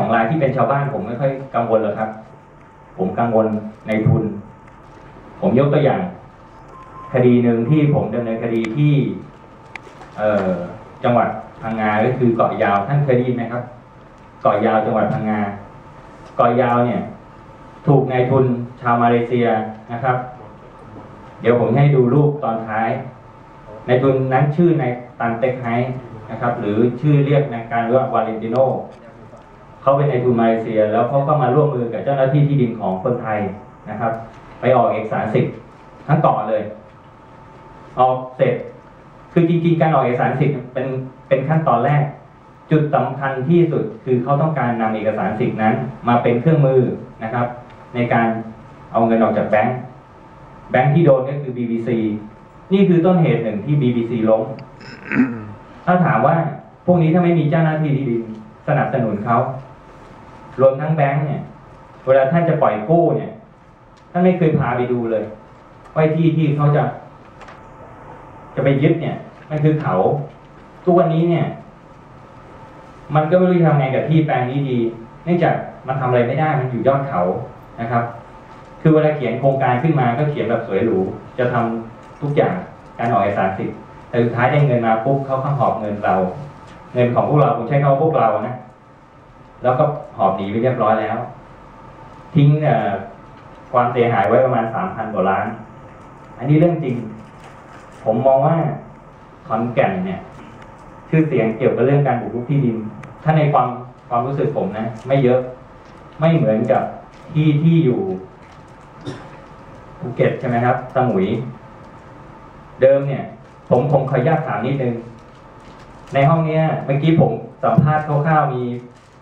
สองรายที่เป็นชาวบ้านผมไม่ค่อยกังวลหรอกครับ ผมกังวลในทุน ผมยกตัวอย่าง คดีหนึ่งที่ผมดำเนินคดีที่เอ่อจังหวัดพังงาก็คือเกาะยาวท่านเคยได้ยินไหมครับ เกาะยาวจังหวัดพังงาเกาะยาวเนี่ย ถูกนายทุนชาวมาเลเซียนะครับ เดี๋ยวผมให้ดูรูปตอนท้ายในทุนนั้นชื่อนายตันเต็กไฮนะครับ หรือชื่อเรียกในการว่าวาเลนติโน เขาเป็นในทุนมาเลเซีย แล้วเขาก็มาร่วมมือกับเจ้าหน้าที่ที่ดินของคนไทยนะครับ ไปออกเอกสารสิทธิ์ทั้งเกาะเลยออกเสร็จ คือจริง ๆ การออกเอกสารสิทธิ์เป็นเป็นขั้นตอนแรก จุดสำคัญที่สุดคือเขาต้องการนำเอกสารสิทธิ์นั้น มาเป็นเครื่องมือนะครับ ในการเอาเงินออกจากแบงก์แบงก์ที่โดนก็คือ BBC นี่คือต้นเหตุหนึ่งที่ BBC ล้มถ้าถามว่าพวกนี้ถ้าไม่มีเจ้าหน้าที่ที่ดินสนับสนุนเขา รวมทั้งแบงก์เนี่ย เวลาท่านจะปล่อยกู้เนี่ย ท่านไม่เคยพาไปดูเลยว่าที่ที่เขาจะ จะไปยึดเนี่ย มันคือเขา ทุกวันนี้เนี่ย มันก็ไม่รู้จะทำไงกับที่แปลงนี้ดี เนื่องจากมันทำอะไรไม่ได้ มันอยู่ยอดเขานะครับ คือเวลาเขียนโครงการขึ้นมาก็เขียนแบบสวยหรู จะทำทุกอย่างการออกเอกสารสิทธิ์แต่สุดท้ายได้เงินมาปุ๊บเขาก็หอบเงินเรา เงินของพวกเราผมใช้คำว่าพวกเรานะ แล้วก็ หอบหนีไปเรียบร้อยแล้ว ทิ้งความเสียหายไว้ประมาณสามพันกว่าล้าน อันนี้เรื่องจริง ผมมองว่าขอนแก่นเนี่ย ชื่อเสียงเกี่ยวกับเรื่องการบุกรุกที่ดิน ถ้าในความความรู้สึกผมนะ ไม่เยอะไม่เหมือนกับที่ที่อยู่ภูเก็ตใช่ไหมครับสมุย เดิมเนี่ย ผมผมขออนุญาตถามนิดนึงในห้องเนี้ยเมื่อกี้ผมสัมภาษณ์คร่าวๆมี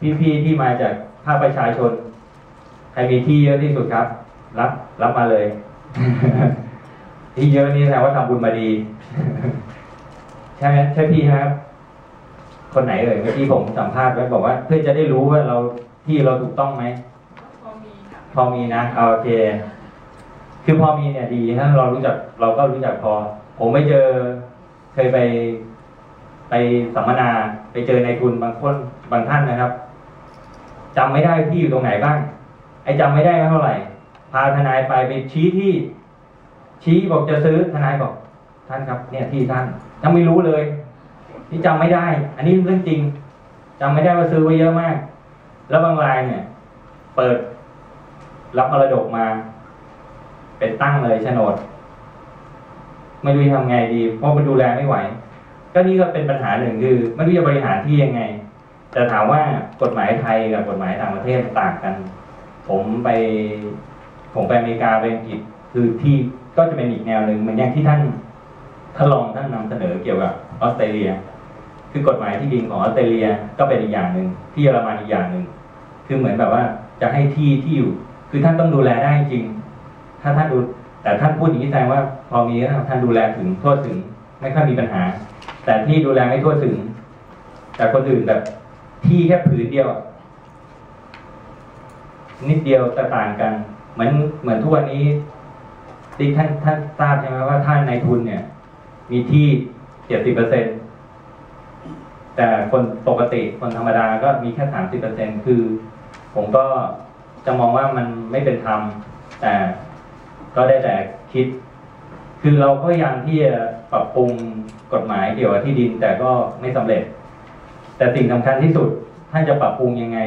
พี่ๆที่มาจากภาคประชาชน ใครมีที่เยอะที่สุดครับ รับรับมาเลย ที่เยอะนี่แสดงว่าทำบุญมาดี ใช่ไหมใช่พี่ครับ คนไหนเอ่ยเมื่อกี้ผมสัมภาษณ์ไว้บอกว่า เพื่อจะได้รู้ว่าเราที่เราถูกต้องไหมพอมีค่ะพอมีนะเอาโอเค คือพอมีเนี่ยดีถ้าเรารู้จักเราก็รู้จักพอ ผมไม่เจอเคยไปไปสัมมนาไปเจอในทุนบางคนบางท่านนะครับ จำไม่ได้ที่อยู่ตรงไหนบ้าง ไอ้จำไม่ได้ไม่เท่าไหร่ พาทนายไปไปชี้ที่ ชี้บอกจะซื้อทนายบอก ท่านครับ เนี่ยที่ท่านยังไม่รู้เลยนี่จำไม่ได้ อันนี้เรื่องจริงจำไม่ได้ว่าซื้อไว้เยอะมาก แล้วบางรายเนี่ย เปิดรับมรดกมา เป็นตั้งเลยโฉนด ไม่รู้จะทำไงดี เพราะมันดูแลไม่ไหว ก็นี่ก็เป็นปัญหาหนึ่งคือไม่รู้จะบริหารที่ยังไง แต่ถามว่ากฎหมายไทยกับกฎหมายต่างประเทศต่างกัน ผมไปผมไปอเมริกาไปอังกฤษคือที่ก็จะเป็นอีกแนวหนึ่งเหมือนอย่างที่ท่านท่านรองท่านนำเสนอเกี่ยวกับออสเตรเลีย คือกฎหมายที่ดินของออสเตรเลียก็เป็นอีกอย่างหนึ่งที่เยอรมันอีกอย่างหนึ่งคือเหมือนแบบว่าจะให้ที่ที่อยู่ คือท่านต้องดูแลได้จริง ถ้าท่านดูแต่ท่านพูดอย่างนี้แสดงว่าพอมีแล้วท่านดูแลถึงทั่วถึงไม่ค่อยมีปัญหา แต่ที่ดูแลไม่ทั่วถึง แต่คนอื่นแบบ ที่แค่ผืนเดียว นิดเดียวแต่ต่างกัน เหมือนเหมือนทุกวันนี้ที่ท่านท่านทราบใช่ไหมว่าท่านในทุนเนี่ย มีที่เจ็ดสิบเปอร์เซ็นแต่คนปกติคนธรรมดาก็มีแค่สามสิบเปอร์เซ็นคือ ผมก็จะมองว่ามันไม่เป็นธรรม แต่ก็ได้แต่คิด คือเราก็ยายามที่จะปรับปรุงกฎหมายเกี่ยวกับที่ดินแต่ก็ไม่สำเร็จ แต่สิ่งสำคัญที่สุดท่านจะปรับปรุงยังไง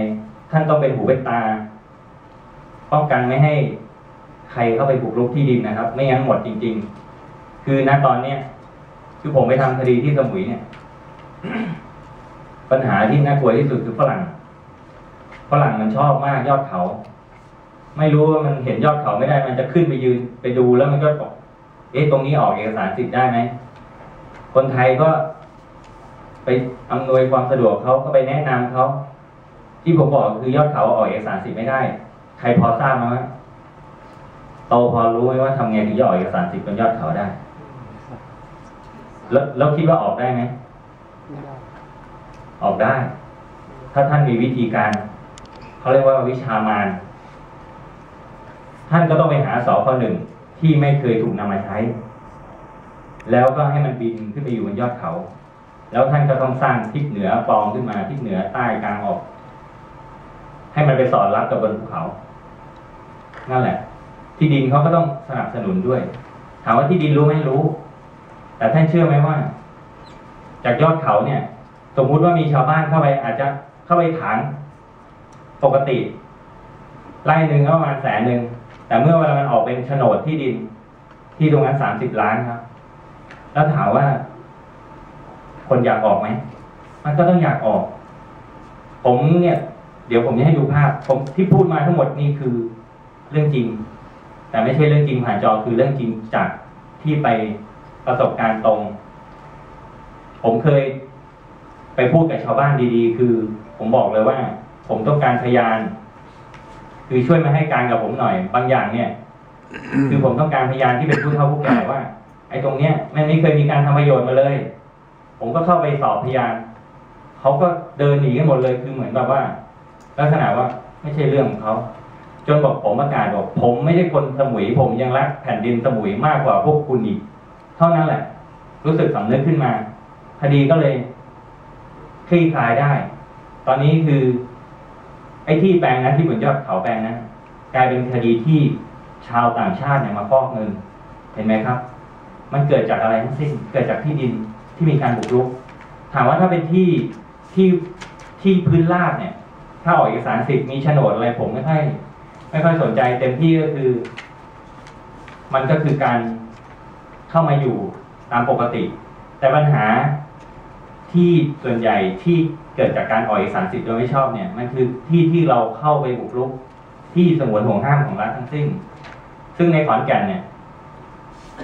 ท่านต้องเป็นหูเป็นตา ป้องกันไม่ให้ใครเข้าไปบุกรุกที่ดินนะครับ ไม่งั้นหมดจริง ๆ คือณตอนเนี้ยคือผมไปทำคดีที่สมุยเนี่ย ปัญหาที่น่ากลัวที่สุดคือฝรั่งฝรั่งมันชอบมากยอดเขา ไม่รู้ว่ามันเห็นยอดเขาไม่ได้ มันจะขึ้นไปยืนไปดูแล้วมันก็บอกเอ๊ะตรงนี้ออกเอกสารสิทธิ์ได้ไหมคนไทยก็ ไปอำนวยความสะดวกเขาก็ไปแนะนำเขาที่ผมบอกคือยอดเขาออกเอกสารสิทธิ์ไม่ได้ ใครพอทราบไหมว่าโตพอรู้ไหมว่าทำไงถึงจะออกเอกสารสิทธิ์บนยอดเขาได้ แล้วแล้วคิดว่าออกได้ไหมออกได้ ถ้าท่านมีวิธีการเขาเรียกว่าวิชามานท่านก็ต้องไปหาสอข้อหนึ่งที่ไม่เคยถูกนำมาใช้ แล้วก็ให้มันบินขึ้นไปอยู่บนยอดเขา แล้วท่านก็ต้องสร้างทิศเหนือปองขึ้นมาทิศเหนือใต้กลางออก ให้มันไปสอดรับกับบนภูเขา นั่นแหละ ที่ดินเขาก็ต้องสนับสนุนด้วย ถามว่าที่ดินรู้ไหมรู้ แต่ท่านเชื่อไหมว่า จากยอดเขาเนี่ย สมมุติว่ามีชาวบ้านเข้าไป อาจจะเข้าไปถางปกติไร่หนึ่งก็ประมาณแสนหนึ่งแต่เมื่อเวลามันออกเป็นโฉนดที่ดิน ที่ตรงนั้นสามสิบล้านครับ แล้วถามว่า คนอยากออกไหมมันก็ต้องอยากออก ผมเนี่ย เดี๋ยวผมจะให้ดูภาพ ผมที่พูดมาทั้งหมดนี่คือเรื่องจริง แต่ไม่ใช่เรื่องจริงผ่านจอคือเรื่องจริงจากที่ไปประสบการณ์ตรง ผมเคยไปพูดกับชาวบ้านดีๆ คือ ผมบอกเลยว่า ผมต้องการพยาน คือช่วยมาให้การกับผมหน่อย บางอย่างเนี่ย คือผมต้องการพยานที่เป็นผู้เฒ่าผู้แก่ว่า ไอ้ตรงเนี้ยมันไม่เคยมีการทำประโยชน์มาเลย ผมก็เข้าไปสอบพยานเขาก็เดินหนีกันหมดเลยคือเหมือนแบบว่า ลักษณะว่าไม่ใช่เรื่องของเขาจนบอกผมประกาศบอกผมไม่ใช่คนสมุย ผมยังรักแผ่นดินสมุยมากกว่าพวกคุณอีก เท่านั้นแหละ รู้สึกสำนึกขึ้นมา คดีก็เลยคลี่คลายได้ ตอนนี้คือ ไอ้ที่แปลงนั้นที่บนยอดเขาแปลงนั้นกลายเป็นคดีที่ชาวต่างชาติเนี่ยมาฟอกเงิน เห็นไหมครับ มันเกิดจากอะไรทั้งสิ้น เกิดจากที่ดิน ที่มีการบุกรุก ถามว่าถ้าเป็นที่ที่ที่พื้นราบเนี่ย ถ้าออกเอกสารสิทธิ์มีโฉนดอะไรผมไม่ค่อยไม่ค่อยสนใจเต็มที่ก็คือ มันก็คือการเข้ามาอยู่ตามปกติ แต่ปัญหาที่ส่วนใหญ่ที่เกิดจากการออกเอกสารสิทธิ์โดยไม่ชอบเนี่ย มันคือที่ที่เราเข้าไปบุกรุก ที่สงวนห่วงห้ามของรัฐทั้งสิ้น ซึ่งในขอนแก่นเนี่ย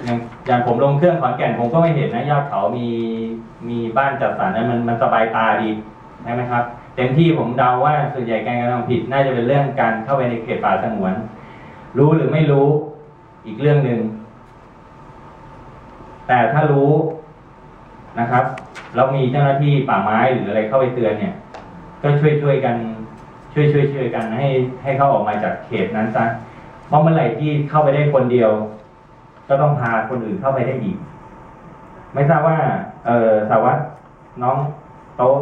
อย่างอย่างผมลงเครื่องขอนแก่นผมก็ไม่เห็นนะยอดเขามีมีบ้านจัดสรรนั้นมันมันสบายตาดีใช่ไหมครับเต็มที่ผมเดาว่าส่วนใหญ่การกระทำผิดน่าจะเป็นเรื่องการเข้าไปในเขตป่าสงวน รู้หรือไม่รู้อีกเรื่องหนึ่งแต่ถ้ารู้นะครับแล้วมีเจ้าหน้าที่ป่าไม้หรืออะไรเข้าไปเตือนเนี่ย ก็ช่วยช่วยกัน ช่วยช่วยช่วยกันให้ให้เขาออกมาจากเขตนั้นซะเพราะเมื่อไหร่ที่เข้าไปได้คนเดียว ก็ต้องพาคนอื่นเข้าไปได้อีก ไม่ทราบว่า เออสารวัตรน้องโต๊ะ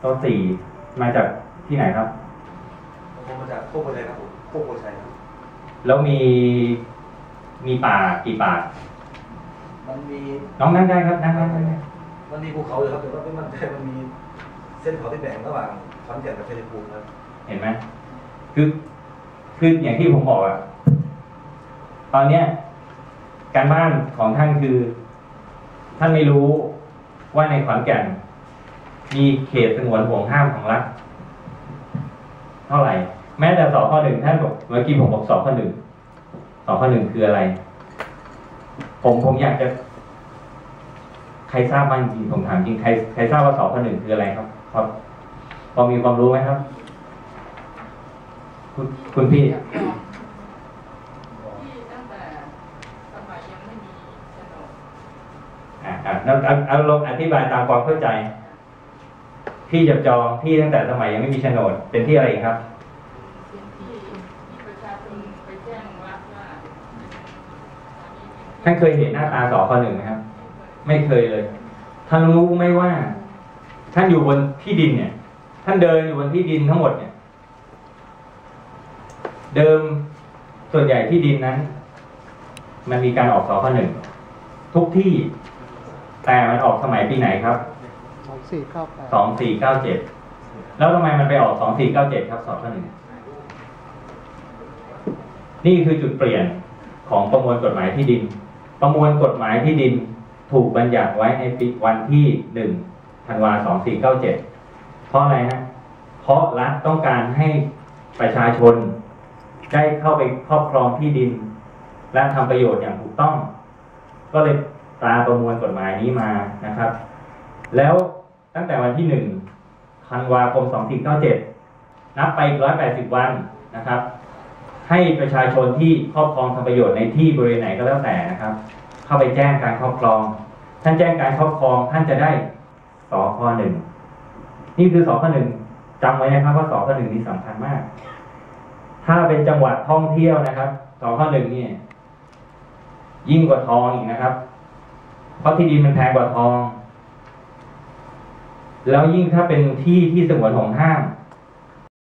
โต๊ะสี่มาจากที่ไหนครับผมมาจากโคกโพชัยครับผมโคกโพชัยครับ แล้วมีมีป่ากี่ป่า มันมีน้องนั่งได้ครับนั่งนั่งนั่งนั่งมันมีภูเขาอยู่ครับแต่ว่าไม่มั่นใจมันมีเส้นเขาที่แบ่งระหว่างขอนแก่นกับชัยภูมิครับ เห็นไหมคือคืออย่างที่ผมบอกอะตอนเนี้ย การบ้านของท่านคือ ท่านไม่รู้ว่าในขอนแก่น มีเขตสงวนห่วงห้ามของรัฐเท่าไหร่ แม้แต่สอข้อหนึ่งท่านบอกเมื่อกี้ผมบอกสอข้อหนึ่งสอข้อหนึ่งคืออะไร ผมผมอยากจะใครทราบบ้างจริงผมถามจริงใครใครทราบว่าสอข้อหนึ่งคืออะไรครับครับพอมีความรู้ไหมครับ คุณคุณพี่ ที่ตั้งแต่สมัยยังไม่มีโฉนด อะอะแล้ว เอาเอาลองอธิบายตามความเข้าใจ ที่จับจองที่ตั้งแต่สมัยยังไม่มีโฉนด เป็นที่อะไรครับเป็นที่ที่ประชาชนไปแจ้งวัดว่าท่านเคยเห็นหน้าตาสอข้อหนึ่งไหมครับ ไม่เคยเลยท่านรู้ไหมว่า ท่านอยู่บนที่ดินเนี่ย ท่านเดินอยู่บนที่ดินทั้งหมดเนี่ย เดิมส่วนใหญ่ที่ดินนั้น มันมีการออกสอข้อหนึ่งทุกที่ แต่มันออกสมัยปีไหนครับสองสี่เก้าแปดสองสี่เก้าเจ็ดแล้วทำไมมันไปออกสองสี่เก้าเจ็ดครับสอบข้อหนึ่งนี่คือจุดเปลี่ยนของประมวลกฎหมายที่ดิน ประมวลกฎหมายที่ดินถูกบัญญัติไว้ในปีวันที่หนึ่งธันวาสองสี่เก้าเจ็ดเพราะอะไรฮะเพราะรัฐต้องการให้ประชาชนได้เข้าไปครอบครองที่ดิน และทำประโยชน์อย่างถูกต้อง ก็เลย ตราประมวลกฎหมายนี้มานะครับ แล้วตั้งแต่วันที่หนึ่งธันวาคม 2497 นับไปอีก180 วันนะครับ ให้ประชาชนที่ครอบครองทำประโยชน์ในที่บริเวณไหนก็แล้วแต่นะครับ เข้าไปแจ้งการครอบครอง ท่านแจ้งการครอบครองท่านจะได้สอข้อหนึ่งนี่คือสอข้อหนึ่งจำไว้นะครับว่าสอข้อหนึ่งนี่สำคัญมาก ถ้าเป็นจังหวัดท่องเที่ยวนะครับสอข้อหนึ่งเนี่ยยิ่งกว่าทองอีกนะครับ เพราะที่ดินมันแพงกว่าทอง แล้วยิ่งถ้าเป็นที่ที่สงวนของห้าม